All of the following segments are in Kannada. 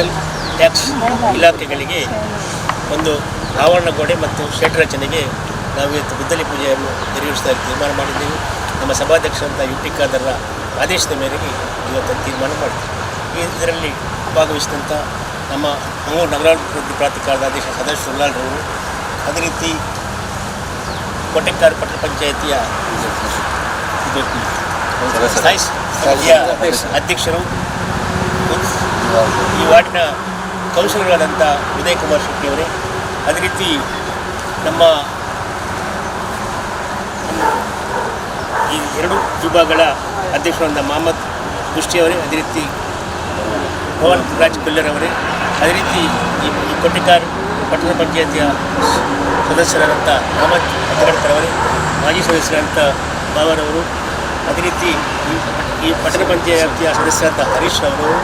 ಕಮರ್ಷಿಯಲ್ ಟ್ಯಾಕ್ಸ್ ಇಲಾಖೆಗಳಿಗೆ ಒಂದು ಆವರಣ ಗೋಡೆ ಮತ್ತು ಶೆಡ್ ರಚನೆಗೆ ನಾವು ಇವತ್ತು ಗುದ್ದಲಿ ಪೂಜೆಯನ್ನು ನೆರವೇರಿಸ್ತಾ ತೀರ್ಮಾನ ಮಾಡಿದ್ದೇವೆ. ನಮ್ಮ ಸಭಾಧ್ಯಕ್ಷರಂತ ಯು ಟಿ ಖಾದರ್ರ ಆದೇಶದ ಮೇರೆಗೆ ಇವತ್ತು ತೀರ್ಮಾನ ಮಾಡಿದ್ದೇವೆ ಈ ಇದರಲ್ಲಿ ಭಾಗವಹಿಸಿದಂಥ ನಮ್ಮ ಮಂಗಳೂರು ನಗರಾಭಿವೃದ್ಧಿ ಪ್ರಾಧಿಕಾರದ ಅಧ್ಯಕ್ಷ ಸದಾಶ್ ಸುಲ್ಲಾಲ್ರವರು ಅದೇ ರೀತಿ ಕೊಟ್ಟೆಕ್ಕಾರು ಪಟ್ಟಣ ಪಂಚಾಯಿತಿಯ ಸ್ಥಾಯಿ ಅಧ್ಯಕ್ಷರು ಈ ವಾರ್ಡ್ನ ಕೌನ್ಸಿಲರ್ಗಳಾದಂಥ ಉದಯ್ ಕುಮಾರ್ ಶೆಟ್ಟಿಯವರೇ, ಅದೇ ರೀತಿ ನಮ್ಮ ಈ ಎರಡು ವಿಭಾಗಗಳ ಅಧ್ಯಕ್ಷರಾದ ಮಹಮ್ಮದ್ ಮುಷ್ಟಿಯವರೇ ಅದೇ ರೀತಿ ಪವನ್ ರಾಜ್ ಬಿಲ್ಲರ್ ಅವರೇ, ಅದೇ ರೀತಿ ಈ ಕೊಟ್ಟಿಕಾರ್ ಪಟ್ಟಣ ಪಂಚಾಯತಿಯ ಸದಸ್ಯರಾದಂಥ ಅಹಮದ್ ಅತ್ತಗಡ್ಕರ್ ಅವರೇ, ಮಾಜಿ ಸದಸ್ಯರಾದಂಥ ಬಾವರವರು ಅದೇ ರೀತಿ ಈ ಈ ಪಟ್ಟಣ ಪಂಚಾಯತಿಯ ಸದಸ್ಯರಾದ ಹರೀಶ್ ಅವರು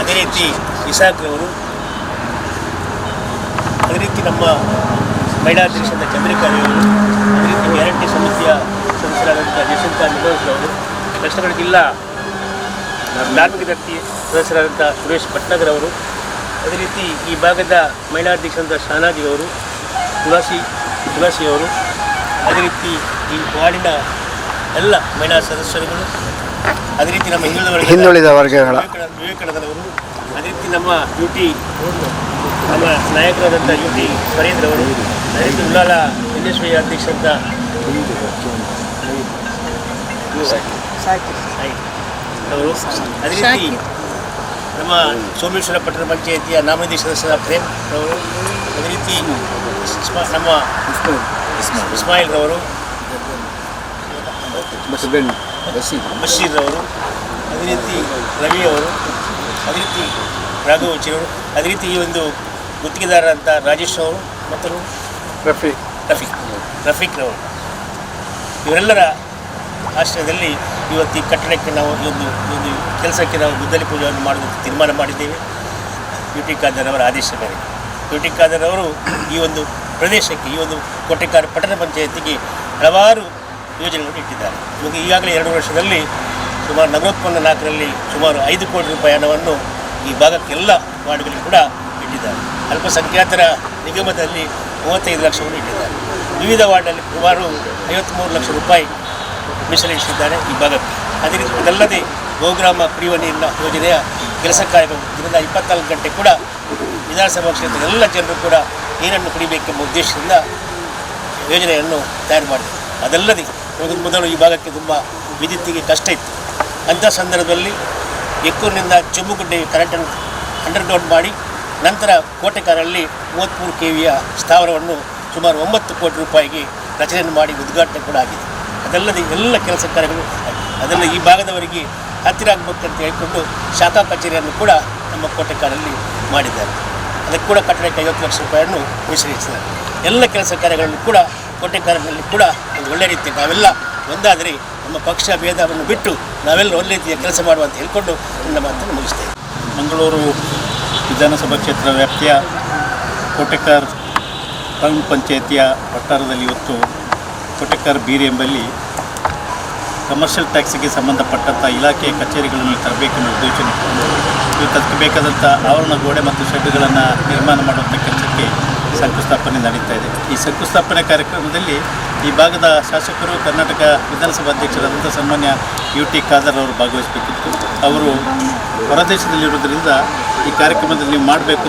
ಅದೇ ರೀತಿ ಇಸಾಕ್ ರವರು ಅದೇ ರೀತಿ ನಮ್ಮ ಮಹಿಳಾ ಅಧ್ಯಕ್ಷರಾದ ಚಂದ್ರಿಕಾ ಅವರು, ಅದೇ ರೀತಿ ಗ್ಯಾರಂಟಿ ಸಮಿತಿಯ ಸದಸ್ಯರಾದಂಥ ಯಶವಂತ ನಿಲೋಸ್ ಅವರು ದಕ್ಷಿಣ ಕನ್ನಡ ಜಿಲ್ಲಾ ಧಾರ್ಮಿಕ ವ್ಯಕ್ತಿ ಸದಸ್ಯರಾದಂಥ ಸುರೇಶ್ ಭಟ್ನಗರ್ ಅವರು, ಅದೇ ರೀತಿ ಈ ಭಾಗದ ಮಹಿಳಾ ಅಧ್ಯಕ್ಷರಾದ ಶಾನಾಜಿ ಅವರು, ತುಳಸಿ ತುಳಸಿಯವರು ಅದೇ ರೀತಿ ಈ ವಾರ್ಡಿನ ಎಲ್ಲ ಮಹಿಳಾ ಸದಸ್ಯರುಗಳು ಅದೇ ರೀತಿ ನಮ್ಮ ಹಿಂದುಳಿದ ಹಿಂದುಳಿದ ವರ್ಗಗಳ ವಿವೇಕಾನಂದ ವಿವೇಕಾನಂದರವರು ಅದೇ ರೀತಿ ನಮ್ಮ ಯು ಟಿ ನಮ್ಮ ನಾಯಕರಾದಂಥ ಯು ಟಿ ಸುರೇಂದ್ರ ಅವರು ಅದೇ ರೀತಿ ಉಳ್ಳಾಲ ಎನ್ ಎಸ್ ವೈ ಅಧ್ಯಕ್ಷರಂತ ಅವರು ಅದೇ ರೀತಿ ನಮ್ಮ ಸೋಮೇಶ್ವರ ಪಟ್ಟಣ ಪಂಚಾಯಿತಿಯ ನಾಮನಿಧಿ ಸದಸ್ಯರ ಪ್ರೇಮ್ ಅವರು ಅದೇ ರೀತಿ ನಮ್ಮ ಇಸ್ಮಾಯಿಲ್ ರವರು. ಬಶೀರ್ ಅವರು ಅದೇ ರೀತಿ ರವಿ ಅವರು ಅದೇ ರೀತಿ ರಾಘವಚಿರವರು ಅದೇ ರೀತಿ ಈ ಒಂದು ಗುತ್ತಿಗೆದಾರ ಅಂತ ರಾಜೇಶ್ ಅವರು ಮತ್ತು ರಫೀಕ್. ರಫೀಕ್. ರಫೀಕ್ ರವರು. ಇವರೆಲ್ಲರ ಆಶ್ರಯದಲ್ಲಿ ಇವತ್ತು ಈ ಕಟ್ಟಡಕ್ಕೆ ನಾವು ಈ ಒಂದು ಈ ಒಂದು ಕೆಲಸಕ್ಕೆ ನಾವು ಗುದ್ದಲಿ ಪೂಜೆಯನ್ನು ಮಾಡುವುದಕ್ಕೆ ತೀರ್ಮಾನ ಮಾಡಿದ್ದೇವೆ. ಯು ಟಿ ಖಾದರ್ ಅವರ ಆದೇಶ ಮೇರೆಗೆ. ಯು ಟಿ ಖಾದರ್ ಅವರು ಈ ಒಂದು ಪ್ರದೇಶಕ್ಕೆ ಈ ಒಂದು ಕೋಟೆಕಾರ ಪಟ್ಟಣ ಪಂಚಾಯತಿಗೆ ಹಲವಾರು ಯೋಜನೆಗಳನ್ನು ಇಟ್ಟಿದ್ದಾರೆ ಇವಾಗ ಈಗಾಗಲೇ ಎರಡು ವರ್ಷದಲ್ಲಿ ಸುಮಾರು ನಲವತ್ತೊಂದು ನಾಲ್ಕರಲ್ಲಿ ಸುಮಾರು ಐದು ಕೋಟಿ ರೂಪಾಯಿ ಹಣವನ್ನು ಈ ಭಾಗಕ್ಕೆಲ್ಲ ವಾರ್ಡ್ಗಳಿಗೆ ಕೂಡ ಇಟ್ಟಿದ್ದಾರೆ. ಅಲ್ಪಸಂಖ್ಯಾತರ ನಿಗಮದಲ್ಲಿ ಮೂವತ್ತೈದು ಲಕ್ಷವನ್ನು ಇಟ್ಟಿದ್ದಾರೆ. ವಿವಿಧ ವಾರ್ಡಲ್ಲಿ ಸುಮಾರು ಐವತ್ತ್ಮೂರು ಲಕ್ಷ ರೂಪಾಯಿ ಮೀಸಲಿಟ್ಟಿದ್ದಾರೆ ಈ ಭಾಗಕ್ಕೆ. ಅದೇ ರೀತಿ ಇದಲ್ಲದೆ ಗೋಗ್ರಾಮ ಕುಡಿಯುವ ನೀರಿನ ಯೋಜನೆಯ ಕೆಲಸ ಕಾರ್ಯಗಳು ದಿನದ ಇಪ್ಪತ್ನಾಲ್ಕು ಗಂಟೆ ಕೂಡ ವಿಧಾನಸಭಾ ಕ್ಷೇತ್ರದ ಎಲ್ಲ ಜನರು ಕೂಡ ನೀರನ್ನು ಕುಡಿಬೇಕೆಂಬ ಉದ್ದೇಶದಿಂದ ಯೋಜನೆಯನ್ನು ತಯಾರು ಮಾಡಿದೆ ಅದಲ್ಲದೆ ಇವಾಗ ಮೊದಲು ಈ ಭಾಗಕ್ಕೆ ತುಂಬ ವಿದ್ಯುತ್ತಿಗೆ ಕಷ್ಟ ಇತ್ತು. ಅಂಥ ಸಂದರ್ಭದಲ್ಲಿ ಎಕ್ಕೂರಿನಿಂದ ಚೆಮ್ಮುಗುಡ್ಡೆ ಕರೆಂಟನ್ನು ಅಂಡರ್ಗ್ರೌಂಡ್ ಮಾಡಿ ನಂತರ ಕೋಟೆಕಾರಲ್ಲಿ ಮೂವತ್ತ್ಮೂರು ಕೆ ವಿಯ ಸ್ಥಾವರವನ್ನು ಸುಮಾರು ಒಂಬತ್ತು ಕೋಟಿ ರೂಪಾಯಿಗೆ ರಚನೆಯನ್ನು ಮಾಡಿ ಉದ್ಘಾಟನೆ ಕೂಡ ಆಗಿದೆ. ಅದಲ್ಲದೆ ಎಲ್ಲ ಕೆಲಸ ಕಾರ್ಯಗಳು. ಅದೆಲ್ಲ ಈ ಭಾಗದವರಿಗೆ ಹತ್ತಿರ ಆಗಬೇಕಂತ ಹೇಳಿಕೊಂಡು ಶಾಖಾ ಕಚೇರಿಯನ್ನು ಕೂಡ ನಮ್ಮ ಕೋಟೆಕಾರಲ್ಲಿ ಮಾಡಿದ್ದಾರೆ. ಅದಕ್ಕೆ ಕೂಡ ಕಟ್ಟಡಕ್ಕೆ ಐವತ್ತು ಲಕ್ಷ ರೂಪಾಯಿಯನ್ನು ಮೀಸಲಿರಿಸಿದ್ದಾರೆ ಎಲ್ಲ ಕೆಲಸ ಕಾರ್ಯಗಳನ್ನು ಕೂಡ ಕೋಟೆಕಾರಿನಲ್ಲಿ ಕೂಡ ಒಂದು ಒಳ್ಳೆ ರೀತಿ ನಾವೆಲ್ಲ ಒಂದಾದರೆ ನಮ್ಮ ಪಕ್ಷ ಭೇದವನ್ನು ಬಿಟ್ಟು ನಾವೆಲ್ಲ ಒಳ್ಳೆ ರೀತಿಯ ಕೆಲಸ ಮಾಡುವಂತ ಹೇಳಿಕೊಂಡು ನನ್ನ ಮಾತನ್ನು ಮುಗಿಸ್ತೇವೆ ಮಂಗಳೂರು ವಿಧಾನಸಭಾ ಕ್ಷೇತ್ರ ವ್ಯಾಪ್ತಿಯ ಕೋಟೆಕಾರ್ ಟೌನ್ ಪಂಚಾಯಿತಿಯ ವಠಾರದಲ್ಲಿ ಇವತ್ತು ಕೋಟೆಕಾರ್ ಬೀರಿ ಎಂಬಲ್ಲಿ ಕಮರ್ಷಿಯಲ್ ಟ್ಯಾಕ್ಸಿಗೆ ಸಂಬಂಧಪಟ್ಟಂಥ ಇಲಾಖೆಯ ಕಚೇರಿಗಳನ್ನು ತರಬೇಕೆಂಬ ಉದ್ದೇಶ ಇಟ್ಕೊಂಡು ಇವತ್ತು ಅದಕ್ಕೆ ಬೇಕಾದಂಥ ಆವರಣ ಗೋಡೆ ಮತ್ತು ಶೆಡ್ಗಳನ್ನು ನಿರ್ಮಾಣ ಮಾಡುವಂಥ ಕೆಲಸಕ್ಕೆ ಶಂಕುಸ್ಥಾಪನೆ ನಡೀತಾ ಇದೆ. ಈ ಶಂಕುಸ್ಥಾಪನೆ ಕಾರ್ಯಕ್ರಮದಲ್ಲಿ ಈ ಭಾಗದ ಶಾಸಕರು ಕರ್ನಾಟಕ ವಿಧಾನಸಭಾ ಅಧ್ಯಕ್ಷರಾದಂಥ ಸನ್ಮಾನ್ಯ ಯು ಟಿ ಖಾದರ್ ಅವರು ಭಾಗವಹಿಸಬೇಕಿತ್ತು. ಅವರು ಹೊರದೇಶದಲ್ಲಿರುವುದರಿಂದ ಈ ಕಾರ್ಯಕ್ರಮದಲ್ಲಿ ನೀವು ಮಾಡಬೇಕು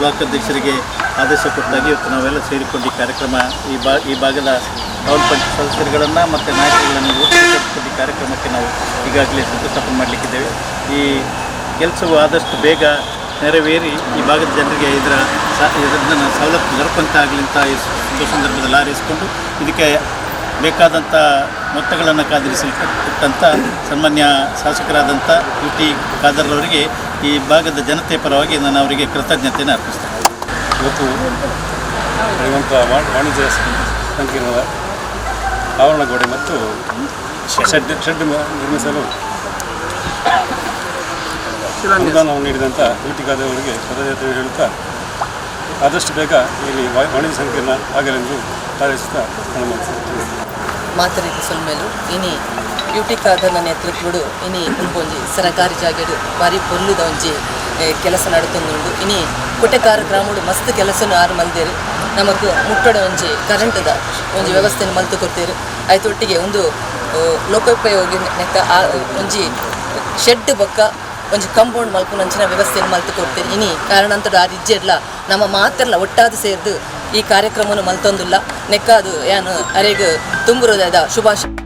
ಬ್ಲಾಕ್ ಅಧ್ಯಕ್ಷರಿಗೆ ಆದೇಶ ಕೊಟ್ಟಾಗಿ ಇವತ್ತು ನಾವೆಲ್ಲ ಸೇರಿಕೊಂಡು ಈ ಕಾರ್ಯಕ್ರಮ, ಈ ಬಾ, ಈ ಭಾಗದ ಟೌನ್ ಪಂಚಾಯತ್ ಸದಸ್ಯರುಗಳನ್ನು ಮತ್ತು ನಾಯಕರುಗಳನ್ನು ಈ ಕಾರ್ಯಕ್ರಮಕ್ಕೆ ನಾವು ಈಗಾಗಲೇ ಶಂಕುಸ್ಥಾಪನೆ ಮಾಡಲಿಕ್ಕಿದ್ದೇವೆ. ಈ ಕೆಲಸವು ಆದಷ್ಟು ಬೇಗ ನೆರವೇರಿ ಈ ಭಾಗದ ಜನರಿಗೆ ಇದರ ಇದನ್ನ ಸವಲತ್ತು ದೊರಕಂತಾಗಲಿ ಅಂತ ಈ ಸಂದರ್ಭದಲ್ಲಿ ಆರಿಸಿಕೊಂಡು ಇದಕ್ಕೆ ಬೇಕಾದಂಥ ಮೊತ್ತಗಳನ್ನು ಕಾದಿರಿಸಲ್ಪಟ್ಟಂಥ ಸನ್ಮಾನ್ಯ ಶಾಸಕರಾದಂಥ ಯು ಟಿ ಖಾದರ್ರವರಿಗೆ ಈ ಭಾಗದ ಜನತೆ ಪರವಾಗಿ ನಾನು ಅವರಿಗೆ ಕೃತಜ್ಞತೆಯನ್ನು ಅರ್ಪಿಸ್ತೇನೆ. ಇವತ್ತು ಶ್ರೀಮಂತ ವಾಣಿಜ್ಯ ಸಂಕೀರ್ಣದ ಆವರಣಗೋಡೆ ಮತ್ತು ಶೆಡ್ ಶೆಡ್ ನಿರ್ಮಿಸಲು ಅನುದಾನವನ್ನು ನೀಡಿದಂಥ ಯುಟಿಗಾದವರಿಗೆ ಪದಯಾತ್ರೆ ಹೇಳುತ್ತಾ ಆದಷ್ಟು ಬೇಗ ಇಲ್ಲಿ ವಾಣಿಜ್ಯ ಸಂಕೀರ್ಣ ಆಗಲೆಂದು ತಿಳಿಸ್ತೇನೆ. ಮಾತರಿಕೆ ಸೊಲ್ಮೆಲು ಇನಿ ಬ್ಯೂಟಿ ಕಾದರ್ನ ನೇತೃತ್ವಡು ಇನಿ ಉಂಬೊಂಜಿ ಸರಕಾರಿ ಜಾಗಡು ಬಾರಿ ಪೊಲ್ಲುದ ಒಂಜಿ ಕೆಲಸ ನಡುತ್ತೊಂದುಂಡು ಇನಿ ಕುಟೆಕಾರ ಗ್ರಾಮಡು ಮಸ್ತ್ ಕೆಲಸನ ಆರು ಮಲ್ದೇರು. ನಮಕ್ ಮುಟ್ಟಡ ಒಂಜಿ ಕರೆಂಟ್ದ ಒಂಜಿ ವ್ಯವಸ್ಥೆನ ಮಲ್ತು ಕೊಡ್ತೇರು. ಆಯ್ತೊಟ್ಟಿಗೆ ಒಂದು ಆ, ಲೋಕೋಪಯೋಗಿ ನೆಕ್ಕ ಆ ಒಂಜಿ ಶೆಡ್ ಬೊಕ್ಕ ಒಂಜಿ ಕಂಪೌಂಡ್ ಮಲ್ಪುನಂಚಿನ ವ್ಯವಸ್ಥೆಯನ್ನು ಮಲ್ತು ಕೊಡ್ತೇನೆ ಇನಿ ಕಾರಣಾಂತರ ಆ ರಿಜ್ಜೆಡ್ಲ ನಮ್ಮ ಮಾತೆರ್ಲ ಒಟ್ಟಾದ ಸೇರ್ದು ಈ ಕಾರ್ಯಕ್ರಮವನ್ನು ಮಲ್ತೊಂದುಲ್ಲ. ನೆಕ್ಕ ಅದು ಏನು ಅರೆಗೆ ತುಂಬಿರೋದಾದ ಶುಭಾಶಯ